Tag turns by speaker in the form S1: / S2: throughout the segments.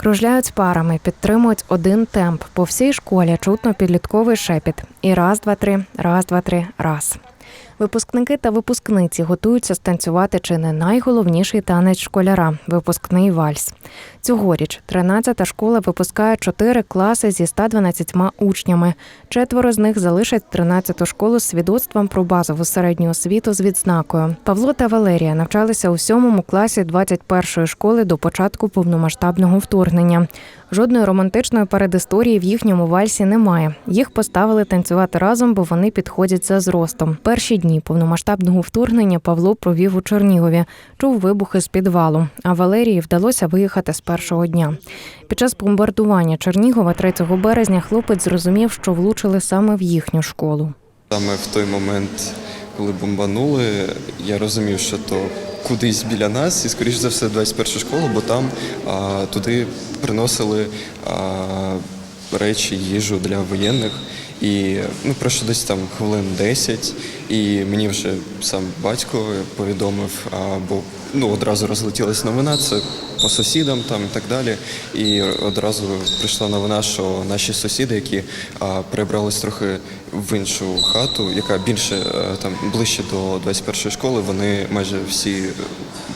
S1: Кружляють парами, підтримують один темп. По всій школі чутно підлітковий шепіт. І раз, два, три, раз, два, три, раз. Випускники та випускниці готуються станцювати чи не найголовніший танець школяра випускний вальс. Цьогоріч 13-та школа випускає 4 класи зі 112 учнями. Четверо з них залишать 13-ту школу з свідоцтвом про базову середню освіту з відзнакою. Павло та Валерія навчалися у сьомому класі 21-ї школи до початку повномасштабного вторгнення. Жодної романтичної передісторії в їхньому вальсі немає. Їх поставили танцювати разом, бо вони підходять за зростом. Перші дні повномасштабного вторгнення Павло провів у Чернігові, чув вибухи з підвалу. А Валерії вдалося виїхати з першого дня. Під час бомбардування Чернігова 3 березня хлопець зрозумів, що влучили саме в їхню школу.
S2: Саме в той момент, коли бомбанули, я розумів, що то кудись біля нас, і скоріш за все 21 школу, бо там а, туди приносили а, речі, їжу для воєнних. І ну, пройшло десь там хвилин 10, і мені вже сам батько повідомив, а, бо ну, одразу розлетілась новина, це по сусідам там і так далі. І одразу прийшла новина, що наші сусіди, які а, перебрались трохи в іншу хату, яка більше е, там ближче до 21 школи, вони майже всі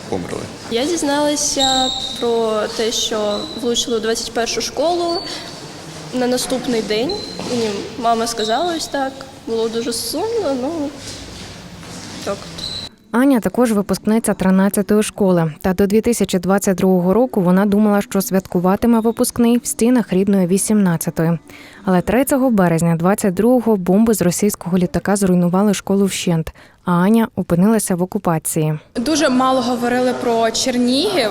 S2: померли.
S3: Я дізналася про те, що влучили у 21 школу на наступний день. Мені мама сказала ось так. Було дуже сумно, ну так.
S1: Аня також випускниця 13-ї школи. Та до 2022 року вона думала, що святкуватиме випускний в стінах рідної 18-ї. Але 3 березня 22-го бомби з російського літака зруйнували школу вщент, а Аня опинилася в окупації.
S4: Дуже мало говорили про Чернігів,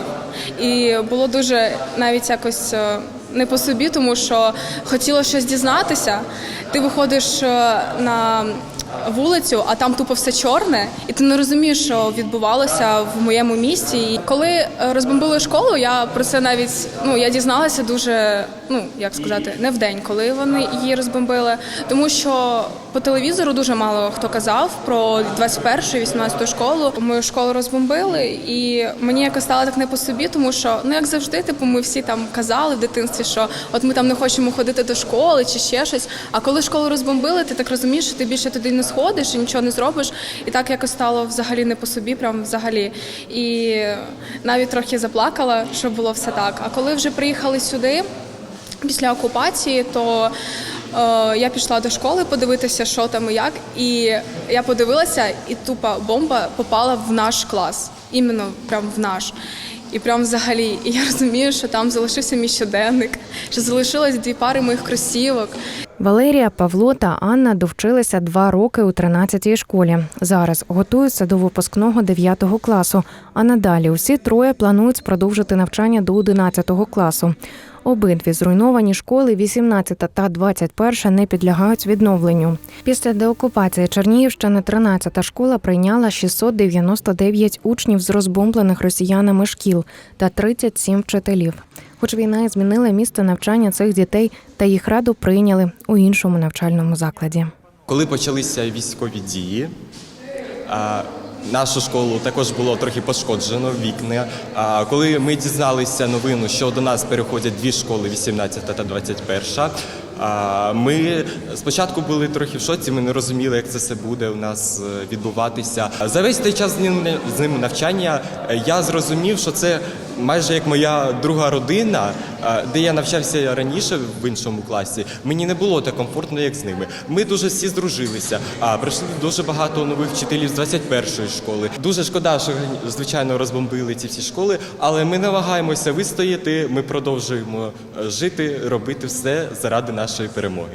S4: і було дуже навіть якось е, не по собі, тому що хотілося щось дізнатися. Ти виходиш е, на вулицю, а там тупо все чорне, і ти не розумієш, що відбувалося в моєму місті. І коли е, розбомбили школу, я про це навіть ну я дізналася дуже, ну як сказати, не в день, коли вони її розбомбили, тому що по телевізору дуже мало хто казав про 21 18 школу. Мою школу розбомбили, і мені якось стало так не по собі, тому що ну як завжди, типу, ми всі там казали в дитинстві, що от ми там не хочемо ходити до школи чи ще щось. А коли школу розбомбили, ти так розумієш, що ти більше туди не сходиш і нічого не зробиш. І так якось стало взагалі не по собі, прям взагалі. І навіть трохи заплакала, що було все так. А коли вже приїхали сюди після окупації, то е, я пішла до школи подивитися, що там і як. І я подивилася, і тупа бомба попала в наш клас, іменно прям в наш. І прям взагалі, і я розумію, що там залишився мій щоденник, що залишилось дві пари моїх кросівок.
S1: Валерія, Павло та Анна довчилися два роки у 13-й школі. Зараз готуються до випускного 9 класу. А надалі усі троє планують продовжити навчання до 11 класу. Обидві зруйновані школи, 18 та 21, не підлягають відновленню. Після деокупації Чернігівщини 13-та школа прийняла 699 учнів з розбомблених росіянами шкіл та 37 вчителів. Хоч війна і змінила місце навчання цих дітей, та їх раду прийняли у іншому навчальному закладі.
S5: Коли почалися військові дії, нашу школу також було трохи пошкоджено вікна. А коли ми дізналися новину, що до нас переходять дві школи 18 та 21, а, ми спочатку були трохи в шоці, ми не розуміли, як це все буде у нас е, відбуватися. За весь той час з ним- навчання е, я зрозумів, що це майже як моя друга родина, е, де я навчався раніше в іншому класі. Мені не було так комфортно, як з ними. Ми дуже всі здружилися. А прийшли дуже багато нових вчителів з 21-ї школи. Дуже шкода, що звичайно розбомбили ці всі школи, але ми намагаємося вистояти. Ми продовжуємо е, жити, робити все заради нашої перемоги.